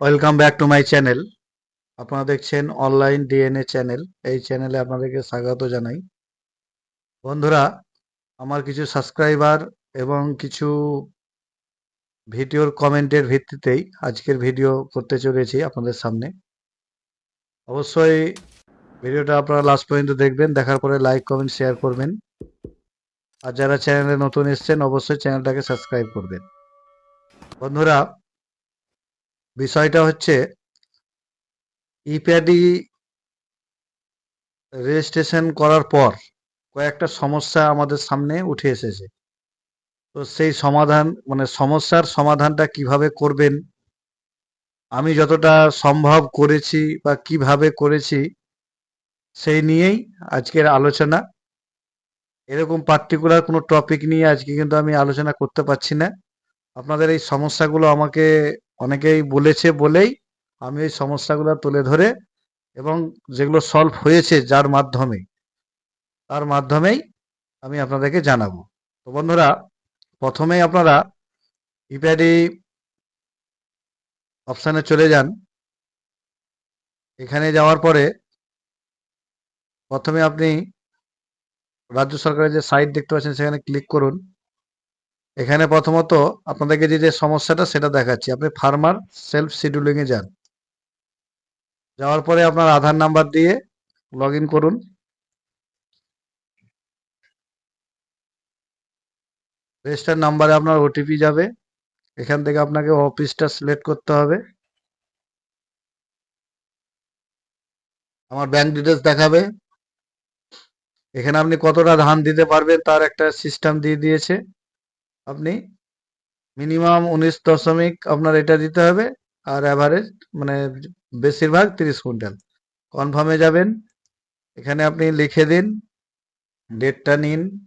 Welcome back to my channel আপনারা দেখছেন online DNA channel এই চ্যানেলে আপনাদেরকে স্বাগত জানাই। বন্ধুরা, আমার কিছু সাবস্ক্রাইবার এবং কিছু ভিডিওর কমেন্টের ভিত্তিতেই আজকের ভিডিও করতে চলেছি আপনাদের সামনে। অবশ্যই ভিডিওটা আপনারা লাস্ট পর্যন্ত দেখবেন, দেখার পরে লাইক কমেন্ট শেয়ার করবেন। আর যারা চ্যানেলে নতুন এসছেন, অবশ্যই চ্যানেলটাকে সাবস্ক্রাইব করবেন। বন্ধুরা বিষয়টা হচ্ছে ইপ্যাডি রেজিস্ট্রেশন করার পর কয়েকটা সমস্যা আমাদের সামনে উঠে এসেছে। তো সেই সমাধান মানে সমস্যার সমাধানটা কীভাবে করবেন, আমি যতটা সম্ভব করেছি বা কীভাবে করেছি, সেই নিয়েই আজকের আলোচনা। এরকম পার্টিকুলার কোনো টপিক নিয়ে আজকে কিন্তু আমি আলোচনা করতে পারছি না। আপনাদের এই সমস্যাগুলো আমাকে অনেকেই বলেছে বলেই আমি এই সমস্যাগুলো তুলে ধরে এবং যেগুলো সলভ হয়েছে যার মাধ্যমে, তার মাধ্যমেই আমি আপনাদেরকে জানাব। তো বন্ধুরা, প্রথমেই আপনারা ইপ্যাডি অপশানে চলে যান। এখানে যাওয়ার পরে প্রথমে আপনি রাজ্য সরকারের যে সাইট দেখতে পাচ্ছেন সেখানে ক্লিক করুন। এখানে প্রথমত আপনাদেরকে যে সমস্যাটা সেটা দেখাচ্ছি। আপনি ফার্মার সেলফ শিডিউলিং এ যান। যাওয়ার পরে আপনার আধার নাম্বার দিয়ে লগ করুন। রেজিস্টার নাম্বারে আপনার ওটিপি যাবে। এখান থেকে আপনাকে অফিসটা সিলেক্ট করতে হবে। আমার ব্যাংক ডিটেলস দেখাবে। এখানে আপনি কতটা ধান দিতে পারবেন তার একটা সিস্টেম দিয়ে দিয়েছে। আপনি মিনিমাম উনিশ দশমিক আপনার এটা দিতে হবে, আর অ্যাভারেজ মানে বেশিরভাগ তিরিশ কুইন্টাল। কনফার্মে যাবেন, এখানে আপনি লিখে দিন ডেটটা নিন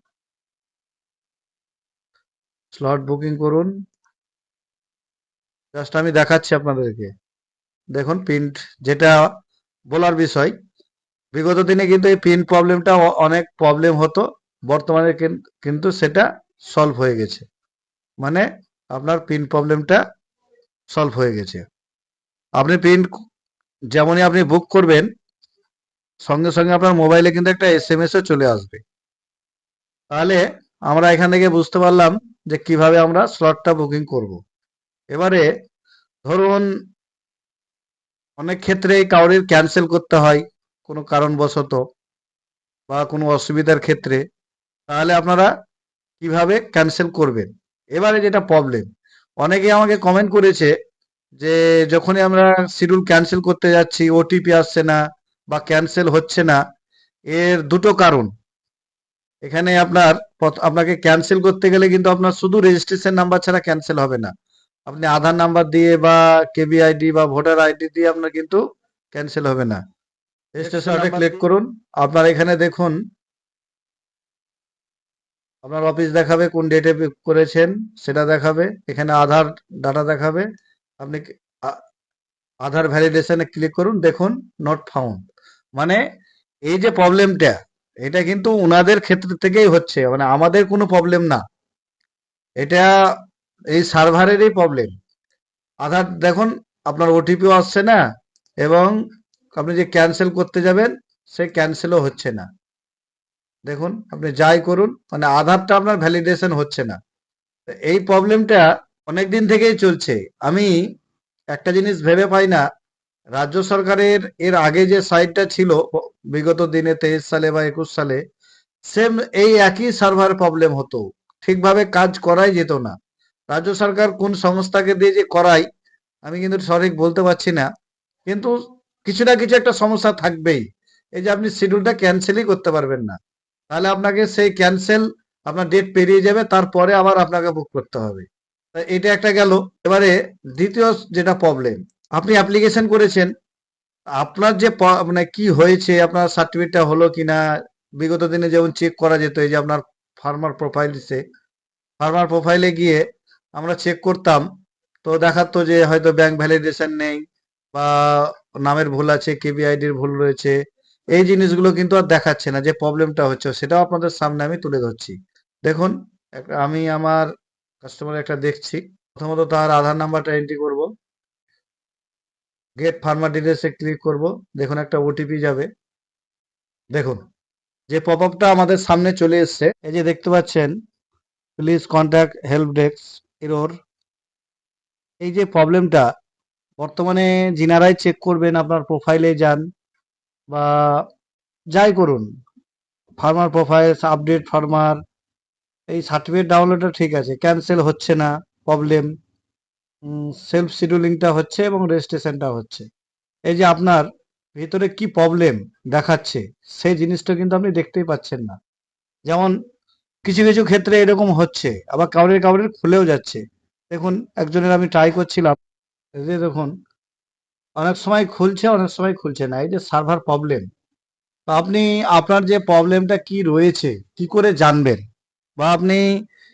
স্লট বুকিং করুন। জাস্ট আমি দেখাচ্ছি আপনাদেরকে। দেখুন প্রিন্ট যেটা বলার বিষয়, বিগত দিনে কিন্তু এই প্রিন্ট প্রবলেমটা অনেক প্রবলেম হতো, বর্তমানে কিন- কিন্তু সেটা সলভ হয়ে গেছে। মানে আপনার পিন প্রবলেমটা সলভ হয়ে গেছে। আপনি পিন যেমনই আপনি বুক করবেন, সঙ্গে সঙ্গে আপনার মোবাইলে কিন্তু একটা এস এম এসও চলে আসবে। তাহলে আমরা এখান থেকে বুঝতে পারলাম যে কীভাবে আমরা স্লটটা বুকিং করব। এবারে ধরুন, অনেক ক্ষেত্রে কাউরির ক্যান্সেল করতে হয়, কোনো কারণবশত বা কোনো অসুবিধার ক্ষেত্রে। তাহলে আপনারা কীভাবে ক্যান্সেল করবেন? এবারে যেটা প্রবলেম অনেকে আমাকে কমেন্ট করেছে যে যখনই আমরা শিডিউল ক্যান্সেল করতে যাচ্ছি ওটিপি আসছে না বা ক্যান্সেল হচ্ছে না এর দুটো কারণ। এখানে আপনার আপনাকে ক্যান্সেল করতে গেলে কিন্তু আপনার শুধু রেজিস্ট্রেশন নাম্বার ছাড়া ক্যান্সেল হবে না। আপনি আধার নাম্বার দিয়ে বা কেবি আইডি বা ভোটার আইডি দিয়ে আপনার কিন্তু ক্যান্সেল হবে না। রেজিস্ট্রেশনে ক্লিক করুন। আপনার এখানে দেখুন আপনার অফিস দেখাবে কোন ডেটে করেছেন, সেটা দেখাবে, এখানে আধার ডাটা দেখাবে, আপনি আধার ভ্যালিডেশনে ক্লিক করুন, দেখুন নট ফাউন্ড মানে এই যে প্রবলেমটা এটা কিন্তু ওনাদের ক্ষেত্র থেকেই হচ্ছে মানে আমাদের কোনো প্রবলেম না। এটা এই সার্ভারেরই প্রবলেম আধার, দেখুন, আপনার ওটিপিও আসছে না, এবং আপনি যে ক্যান্সেল করতে যাবেন, সে ক্যান্সেলও হচ্ছে না। দেখুন, আপনি যাই করুন মানে আধারটা আপনার ভ্যালিডেশন হচ্ছে না। এই প্রবলেমটা অনেক দিন থেকেই চলছে। আমি একটা জিনিস ভেবে পাই না, রাজ্য সরকারের এর আগে যে সাইটটা ছিল, বিগত দিনে তেইশ সালে বা একুশ সালে সেম এই একই সার্ভার প্রবলেম হতো। ঠিকভাবে কাজ করাই যেত না। রাজ্য সরকার কোন সংস্থাকে দিয়ে যে করাই, আমি কিন্তু সঠিক বলতে পারছি না। কিন্তু কিছু না কিছু একটা সমস্যা থাকবেই। এই যে আপনি শিডিউলটা ক্যান্সেলই করতে পারবেন না। তাহলে আপনাকে সেই ক্যান্সেল আপনার ডেট পেরিয়ে যাবে, তারপরে আবার আপনাকে বুক করতে হবে। এটা একটা গেল। এবারে দ্বিতীয় যেটা প্রবলেম আপনি অ্যাপ্লিকেশন করেছেন, আপনার যে মানে কি হয়েছে, আপনার সার্টিফিকেটটা হলো কিনা, বিগত দিনে যেমন চেক করা যেত, এই যে আপনার ফার্মার প্রোফাইল প্রোফাইলসে ফার্মার প্রোফাইলে গিয়ে আমরা চেক করতাম, তো দেখাতো যে হয়তো ব্যাংক ভ্যালিডেশন নেই, বা নামের ভুল আছে কেবিআইডির ভুল রয়েছে এই জিনিসগুলো কিন্তু আর দেখাচ্ছে না যে প্রবলেমটা হচ্ছে, সেটাও আপনাদের সামনে আমি তুলে ধরছি। দেখুন আমি আমার কাস্টমার একটা দেখছি। প্রথমত তার আধার নাম্বারটা এন্ট্রি করব। গেট ফার্মার ডিটেলসে ক্লিক করব। দেখুন, একটা ওটিপি যাবে। দেখুন, যে পপ আপটা আমাদের সামনে চলে এসছে, এই যে দেখতে পাচ্ছেন please contact help desk error এই যে প্রবলেমটা বর্তমানে যিনারাই চেক করবেন, আপনার প্রোফাইলে যান বা যাই করুন ফার্মার প্রোফাইল আপডেট ফার্মার এই সার্টিফিকেট ডাউনলোডটা ঠিক আছে ক্যান্সেল হচ্ছে না প্রবলেম সেলফ শিডিউলিংটা হচ্ছে এবং রেজিস্ট্রেশনটা হচ্ছে। এই যে আপনার ভিতরে কি প্রবলেম দেখাচ্ছে, সেই জিনিসটা কিন্তু আপনি দেখতেই পাচ্ছেন না। যেমন কিছু কিছু ক্ষেত্রে এরকম হচ্ছে, আবার কাউরের কাউরের খুলেও যাচ্ছে। দেখুন, একজনের আমি ট্রাই করছিলাম যে দেখুন অনেক সময় খুলছে, অনেক সময় খুলছে না। এই যে সার্ভার প্রবলেম তো আপনি আপনার যে প্রবলেমটা কি রয়েছে, কি করে জানবেন? বা আপনি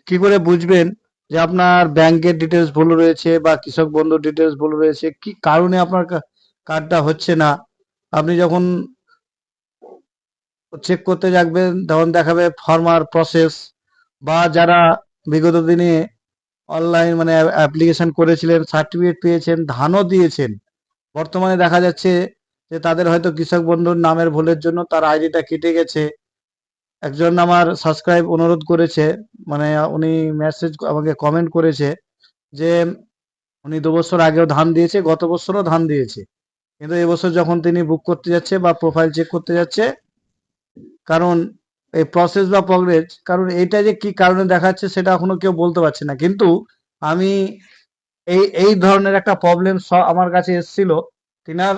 কি করে বুঝবেন যে আপনার ব্যাংকের ডিটেলস ভুল রয়েছে বা কৃষক বন্ধুর ডিটেলস ভুল রয়েছে? কি কারণে আপনার কার্ডটা হচ্ছে না? আপনি যখন চেক করতে যাবেন তখন দেখাবে ফর্মার প্রসেস বা যারা বিগত দিনে অনলাইন মানে অ্যাপ্লিকেশন করেছিলেন সার্টিফিকেট পেয়েছেন, ধানও দিয়েছেন। বর্তমানে দেখা যাচ্ছে যে তাদের হয়তো কৃষক বন্ধুর নামের ভুলের জন্য তার আইডিটা কেটে গেছে। একজন আমার সাবস্ক্রাইব অনুরোধ করেছে মানে উনি মেসেজ আমাকে কমেন্ট করেছে যে উনি দু বছর আগেও ধান দিয়েছে, গত বছরও ধান দিয়েছে। কিন্তু এবছর যখন তিনি বুক করতে যাচ্ছে বা প্রোফাইল চেক করতে যাচ্ছে, কারণ এই প্রসেস বা প্রগ্রেস কারণ এটা যে কি কারণে দেখাচ্ছে সেটা এখনও কেউ বলতে পারছে না। কিন্তু আমি এই এই ধরনের একটা প্রবলেম আমার কাছে এসেছিল। তিনার,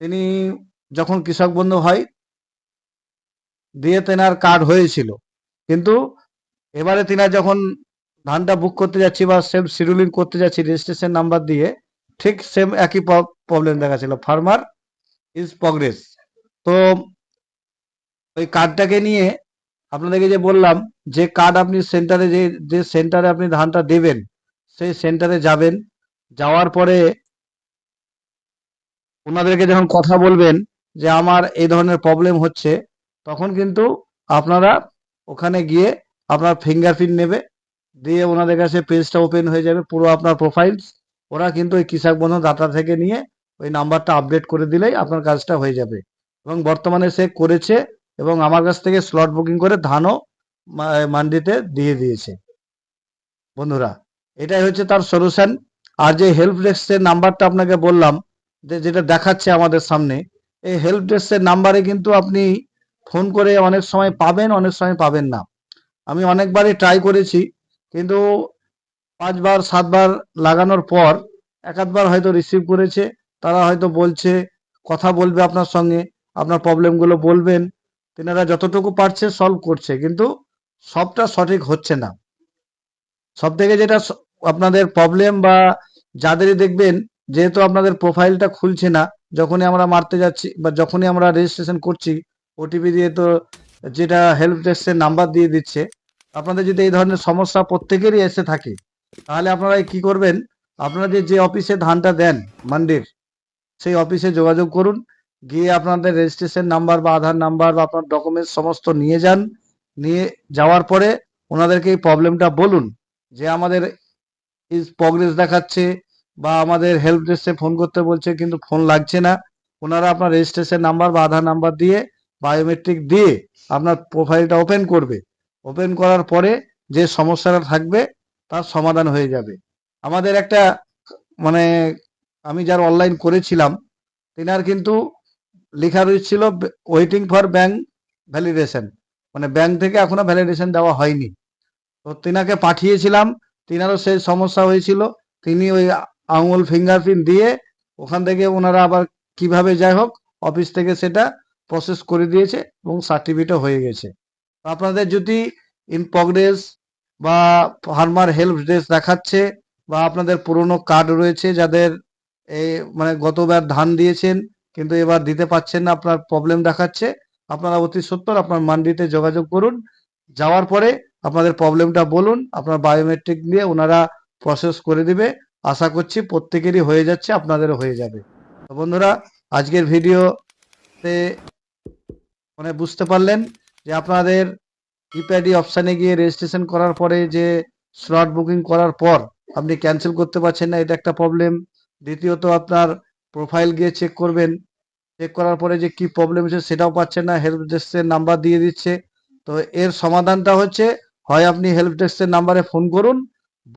তিনি যখন কৃষক বন্ধু হয়, দিয়ে তেনার কার্ড হয়েছিল। কিন্তু এবারে তিনার যখন ধানটা বুক করতে যাচ্ছি বা সেম শিডিউলিং করতে যাচ্ছি রেজিস্ট্রেশন নাম্বার দিয়ে, ঠিক সেম একই প্রবলেম দেখাচ্ছিল। ফার্মার ইজ প্রগ্রেস তো ওই কার্ডটাকে নিয়ে আপনাদেরকে যে বললাম, যে কার্ড আপনি সেন্টারে যে যে সেন্টারে আপনি ধানটা দেবেন সেই সেন্টারে যাবেন। যাওয়ার পরে ওনাদেরকে যখন কথা বলবেন যে আমার এই ধরনের প্রবলেম হচ্ছে, তখন কিন্তু আপনারা ওখানে গিয়ে আপনার ফিঙ্গারপ্রিন্ট নেবে, দিয়ে ওনাদের কাছে পেজটা ওপেন হয়ে যাবে, পুরো আপনার প্রোফাইলস ওরা কিন্তু ওই কৃষক বন্ধু ডাটা থেকে নিয়ে ওই নাম্বারটা আপডেট করে দিলেই আপনার কাজটা হয়ে যাবে। এবং বর্তমানে সে করেছে এবং আমার কাছ থেকে স্লট বুকিং করে ধানও মান্ডিতে দিয়ে দিয়েছে। বন্ধুরা এটাই হচ্ছে তার সলিউশন আর যে হেল্প ডেস্কের নাম্বারটা আপনাকে বললাম, যে যেটা দেখাচ্ছে আমাদের সামনে, এই হেল্প ডেস্কের নাম্বারে কিন্তু আপনি ফোন করে অনেক সময় পাবেন, অনেক সময় পাবেন না। আমি অনেকবারই ট্রাই করেছি, কিন্তু পাঁচবার, সাতবার লাগানোর পর এক আধবার হয়তো রিসিভ করেছে, তারা হয়তো বলছে, কথা বলবে আপনার সঙ্গে, আপনার প্রবলেমগুলো বলবেন, তেনারা যতটুকু পারছে সলভ করছে, কিন্তু সবটা সঠিক হচ্ছে না। সব থেকে যেটা আপনাদের প্রবলেম বা যাদেরই দেখবেন, যেহেতু আপনাদের প্রোফাইলটা খুলছে না, যখনই আমরা মারতে যাচ্ছি বা যখনই আমরা রেজিস্ট্রেশন করছি ওটিপি দিয়ে তো যেটা হেল্প ডেস্কের নাম্বার দিয়ে দিচ্ছে, আপনাদের যদি এই ধরনের সমস্যা প্রত্যেকেরই এসে থাকে, তাহলে আপনারা কি করবেন? আপনাদের যে অফিসে ধানটা দেন মান্ডির সেই অফিসে যোগাযোগ করুন, গিয়ে আপনাদের রেজিস্ট্রেশন নাম্বার বা আধার নাম্বার বা আপনার ডকুমেন্টস সমস্ত নিয়ে যান, নিয়ে যাওয়ার পরে ওনাদেরকে এই প্রবলেমটা বলুন। যে আমাদের ইজ প্রগ্রেস দেখাচ্ছে বা আমাদের হেল্প ডেস্কে ফোন করতে বলছে, কিন্তু ফোন লাগছে না। ওনারা আপনার রেজিস্ট্রেশন নাম্বার বা আধার নাম্বার দিয়ে বায়োমেট্রিক দিয়ে আপনার প্রোফাইলটা ওপেন করবে। ওপেন করার পরে যে সমস্যাটা থাকবে, তার সমাধান হয়ে যাবে। আমাদের একটা মানে আমি যার অনলাইন করেছিলাম, তিনার কিন্তু লেখা রয়েছিল ওয়েটিং ফর ব্যাংক ভ্যালিডেশন মানে ব্যাংক থেকে এখনও ভ্যালিডেশন দেওয়া হয়নি। তো তিনাকে পাঠিয়েছিলাম, তিনারও সেই সমস্যা হয়েছিল। তিনি ওই আঙুল ফিঙ্গারপ্রিন্ট দিয়ে ওখান থেকে ওনারা আবার কীভাবে যাই হোক অফিস থেকে সেটা প্রসেস করে দিয়েছে এবং সার্টিফিকেটও হয়ে গেছে। আপনাদের যদি ইন প্রগ্রেস বা ফার্মার হেল্প ডেস্ক দেখাচ্ছে বা আপনাদের পুরনো কার্ড রয়েছে যাদের এই মানে গতবার ধান দিয়েছেন কিন্তু এবার দিতে পারছেন না, আপনার প্রবলেম দেখাচ্ছে, আপনারা অতি সত্তর আপনার মান্ডিতে যোগাযোগ করুন। যাওয়ার পরে আপনাদের প্রবলেমটা বলুন, আপনার বায়োমেট্রিক দিয়ে ওনারা প্রসেস করে দিবে। আশা করছি প্রত্যেকেরই হয়ে যাচ্ছে, আপনাদেরও হয়ে যাবে। তো বন্ধুরা, আজকের ভিডিওতে মানে বুঝতে পারলেন যে আপনাদের ইপ্যাডি অপশানে গিয়ে রেজিস্ট্রেশন করার পরে যে স্লট বুকিং করার পর আপনি ক্যান্সেল করতে পারছেন না, এটা একটা প্রবলেম দ্বিতীয়ত, আপনার প্রোফাইল গিয়ে চেক করবেন। চেক করার পরে যে কি প্রবলেম হচ্ছে সেটাও পাচ্ছেন না হেল্প ডেস্কের নাম্বার দিয়ে দিচ্ছে। তো এর সমাধানটা হচ্ছে হয় আপনি হেল্প ডেস্কের নাম্বারে ফোন করুন।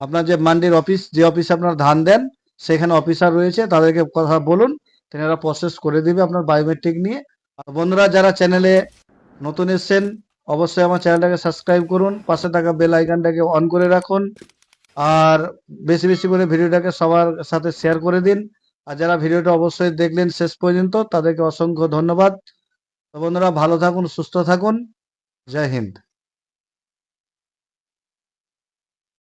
আপনার যে মান্ডির অফিস যে অফিসে আপনার ধান দেন, সেখানে অফিসার রয়েছে, তাদেরকে কথা বলুন। তেনারা প্রসেস করে দিবে আপনার বায়োমেট্রিক নিয়ে। বন্ধুরা, যারা চ্যানেলে নতুন এসছেন, অবশ্যই আমার চ্যানেলটাকে সাবস্ক্রাইব করুন। পাশে থাকা বেল আইকনটাকে অন করে রাখুন। আর বেশি বেশি করে ভিডিওটাকে সবার সাথে শেয়ার করে দিন। আর যারা ভিডিওটা অবশ্যই দেখলেন শেষ পর্যন্ত, তাদেরকে অসংখ্য ধন্যবাদ। বন্ধুরা, ভালো থাকুন, সুস্থ থাকুন। জয় হিন্দ।